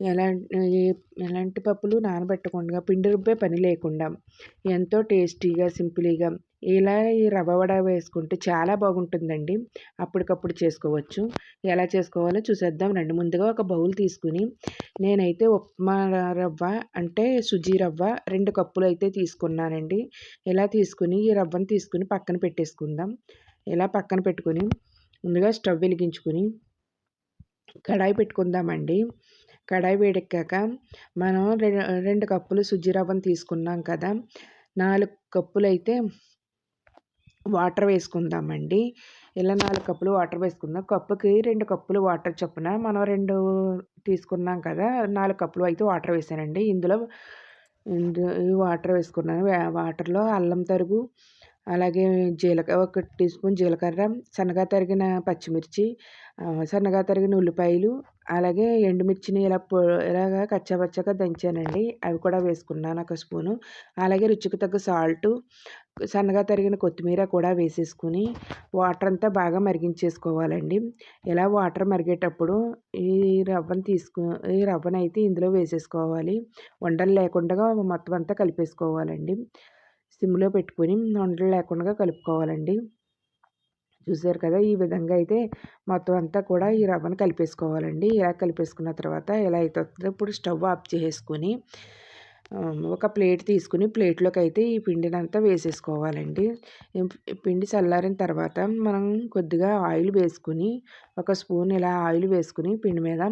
ఎలా ఎలాంటి పప్పులు నానబెట్టకుండా పిండి రుబ్బే పని లేకుండా ఎంతో టేస్టీగా సింపుల్గా ఇలా ఈ రవ్వ వడ వేసుకుంటే చాలా బాగుంటుందండి. అప్పటికప్పుడు చేసుకోవచ్చు. ఎలా చేసుకోవాలో చూసేద్దాం. రండి ముందుగా ఒక బౌల్ తీసుకుని నేనైతే ఉప్మా రవ్వ అంటే సుజీ రవ్వ రెండు కప్పులు అయితే తీసుకున్నానండి. ఇలా తీసుకుని ఈ రవ్వను తీసుకుని పక్కన పెట్టేసుకుందాం. ఇలా పక్కన పెట్టుకుని ముందుగా స్టవ్ వెలిగించుకుని కడాయి పెట్టుకుందామండి. కడాయి వేడెక్కాక మనం రెండు కప్పులు సుజ్జి రవ్వను తీసుకున్నాం కదా. నాలుగు కప్పులు అయితే వాటర్ వేసుకుందామండి. ఇలా నాలుగు కప్పులు వాటర్ వేసుకుందాం కప్పుకి రెండు కప్పులు వాటర్ చొప్పున మనం రెండు తీసుకున్నాం కదా నాలుగు కప్పులు అయితే వాటర్ వేసానండి. ఇందులో వాటర్ వేసుకున్నాను. వాటర్లో అల్లం తరుగు అలాగే జీలకర్ర ఒక టీ స్పూన్ జీలకర్ర సన్నగా తరిగిన పచ్చిమిర్చి సన్నగా తరిగిన ఉల్లిపాయలు అలాగే ఎండుమిర్చిని ఇలా పొ ఇలాగా కచ్చాపచ్చాగా దంచానండి. అవి కూడా వేసుకున్నాను ఒక స్పూను. అలాగే రుచికి తగ్గ సాల్టు సన్నగా తరిగిన కొత్తిమీర కూడా వేసేసుకుని వాటర్ అంతా బాగా మరిగించేసుకోవాలండి. ఇలా వాటర్ మరిగేటప్పుడు ఈ రవ్వను తీసుకు ఈ రవ్వను అయితే ఇందులో వేసేసుకోవాలి. వండలు లేకుండా మొత్తం అంతా కలిపేసుకోవాలండి. సిమ్లో పెట్టుకొని వంటలు లేకుండా కలుపుకోవాలండి. చూసారు కదా! ఈ విధంగా అయితే మొత్తం అంతా కూడా ఈ రవ్వను కలిపేసుకోవాలండి. ఇలా కలిపేసుకున్న తర్వాత ఎలా అవుతుందో ఇప్పుడు స్టవ్ ఆఫ్ చేసుకొని ఒక ప్లేట్ తీసుకుని ప్లేట్లోకి అయితే ఈ పిండిని అంతా వేసేసుకోవాలండి పిండి చల్లారిన తర్వాత మనం కొద్దిగా ఆయిల్ వేసుకుని ఒక స్పూన్ ఇలా ఆయిల్ వేసుకుని పిండి మీద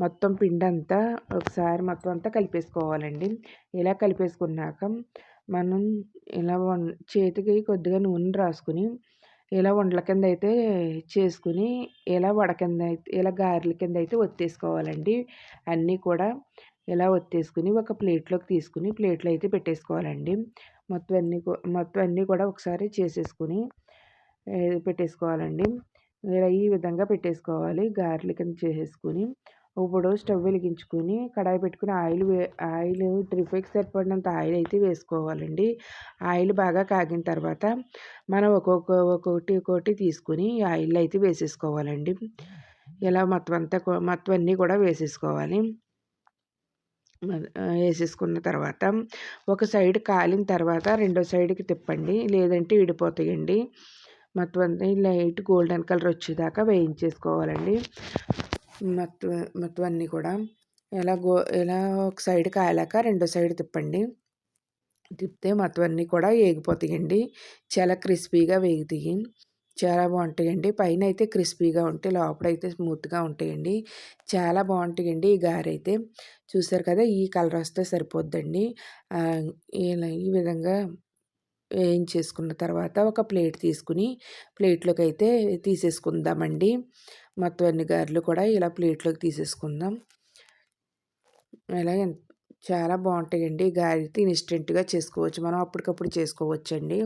మొత్తం పిండి అంతా ఒకసారి మొత్తం అంతా కలిపేసుకోవాలండి. ఇలా కలిపేసుకున్నాక మనం ఇలా వం చేతికి కొద్దిగా నూనె రాసుకుని ఇలా ఉండల కింద అయితే చేసుకుని ఇలా వడ కింద అయితే ఇలా గారెల కింద అయితే ఒత్తేసుకోవాలండి. అన్నీ కూడా ఇలా ఒత్తేసుకుని ఒక ప్లేట్లోకి తీసుకుని ప్లేట్లో అయితే పెట్టేసుకోవాలండి. మొత్తం అన్నీ మొత్తం అన్నీ కూడా ఒకసారి చేసేసుకుని పెట్టేసుకోవాలండి. ఇలా ఈ విధంగా పెట్టేసుకోవాలి. గారెల కింద చేసేసుకుని ఇప్పుడు స్టవ్ వెలిగించుకొని కడాయి పెట్టుకుని ఆయిల్ ఆయిల్ ట్రిప్కి సరిపడినంత ఆయిల్ అయితే వేసుకోవాలండి. ఆయిల్ బాగా కాగిన తర్వాత మనం ఒక్కొక్క ఒక్కొక్కటి ఒక్కొక్కటి తీసుకుని ఆయిల్ అయితే వేసేసుకోవాలండి. ఇలా మొత్తం అంతా మొత్తం అన్నీ కూడా వేసేసుకోవాలి. వేసేసుకున్న తర్వాత ఒక సైడ్ కాలిన తర్వాత రెండో సైడ్కి తిప్పండి. లేదంటే విడిపోతాయండి. మొత్తం అంతా లైట్ గోల్డెన్ కలర్ వచ్చేదాకా వేయించేసుకోవాలండి. మొత్తం మొత్తం అన్నీ కూడా. ఇలా గో ఇలా ఒక సైడ్ కాలాక రెండో సైడ్ తిప్పండి. తిప్పితే మొత్తం అన్నీ కూడా వేగిపోతాయండి చాలా క్రిస్పీగా వేగుతాయి. చాలా బాగుంటాయండి. పైన అయితే క్రిస్పీగా ఉంటాయి లోపల అయితే స్మూత్గా ఉంటాయండి. చాలా బాగుంటాయండి ఈ గారైతే. చూసారు కదా ఈ కలర్ వస్తే సరిపోద్దండి. ఇలా ఈ విధంగా వేయించేసుకున్న తర్వాత ఒక ప్లేట్ తీసుకుని ప్లేట్లోకి అయితే తీసేసుకుందామండి. మొత్తం అన్ని గారెలు కూడా ఇలా ప్లేట్లోకి తీసేసుకుందాం. ఇలా చాలా బాగుంటాయండి గారెలు ఇన్స్టెంట్గా చేసుకోవచ్చు. మనం అప్పటికప్పుడు చేసుకోవచ్చండి.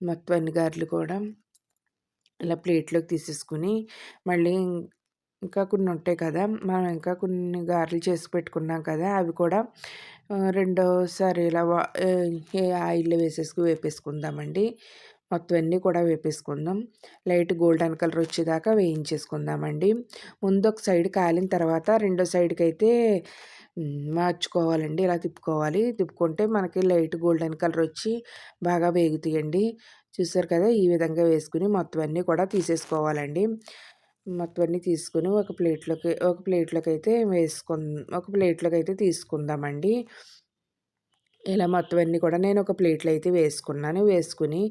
మొత్తం అన్ని గారెలు కూడా ఇలా ప్లేట్లోకి తీసేసుకుని మళ్ళీ ఇంకా కొన్ని ఉంటాయి కదా మనం ఇంకా కొన్ని గారెలు చేసి పెట్టుకున్నాం కదా అవి కూడా రెండోసారి ఇలా ఆయిల్లో వేసేసుకు వేపేసుకుందామండి. మొత్తం అన్నీ కూడా వేపేసుకుందాం. లైట్ గోల్డెన్ కలర్ వచ్చేదాకా వేయించేసుకుందామండి. ముందు ఒక సైడ్ కాలిన తర్వాత రెండో సైడ్కి అయితే మార్చుకోవాలండి. ఇలా తిప్పుకోవాలి? తిప్పుకుంటే మనకి లైట్ గోల్డెన్ కలర్ వచ్చి బాగా వేగుతాయండి. చూసారు కదా? ఈ విధంగా వేసుకుని మొత్తం అన్నీ కూడా తీసేసుకోవాలండి. మొత్తం అన్నీ తీసుకుని ఒక ప్లేట్లోకి ఒక ప్లేట్లోకి అయితే వేసుకు ఒక ప్లేట్లోకి అయితే తీసుకుందామండి. ఇలా మొత్తం అన్నీ కూడా నేను ఒక ప్లేట్లో అయితే వేసుకున్నాను. వేసుకుని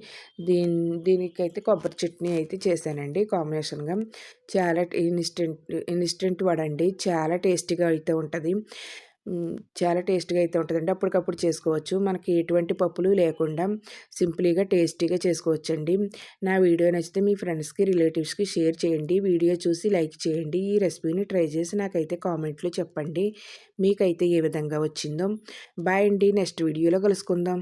దీని దీనికైతే కొబ్బరి చట్నీ అయితే చేశానండి. కాంబినేషన్గా చాలా ఇన్స్టెంట్ ఇన్స్టెంట్ వడండి. చాలా టేస్టీగా అయితే ఉంటుంది. చాలా టేస్ట్గా అయితే ఉంటుందండి. అప్పటికప్పుడు చేసుకోవచ్చు. మనకి ఎటువంటి పప్పులు లేకుండా సింపుల్గా టేస్టీగా చేసుకోవచ్చండి. నా వీడియో నచ్చితే మీ ఫ్రెండ్స్కి రిలేటివ్స్కి షేర్ చేయండి. వీడియో చూసి లైక్ చేయండి. ఈ రెసిపీని ట్రై చేసి నాకైతే కామెంట్లో చెప్పండి. మీకైతే ఏ విధంగా వచ్చిందో. బాయ్ అండి. నెక్స్ట్ వీడియోలో కలుసుకుందాం.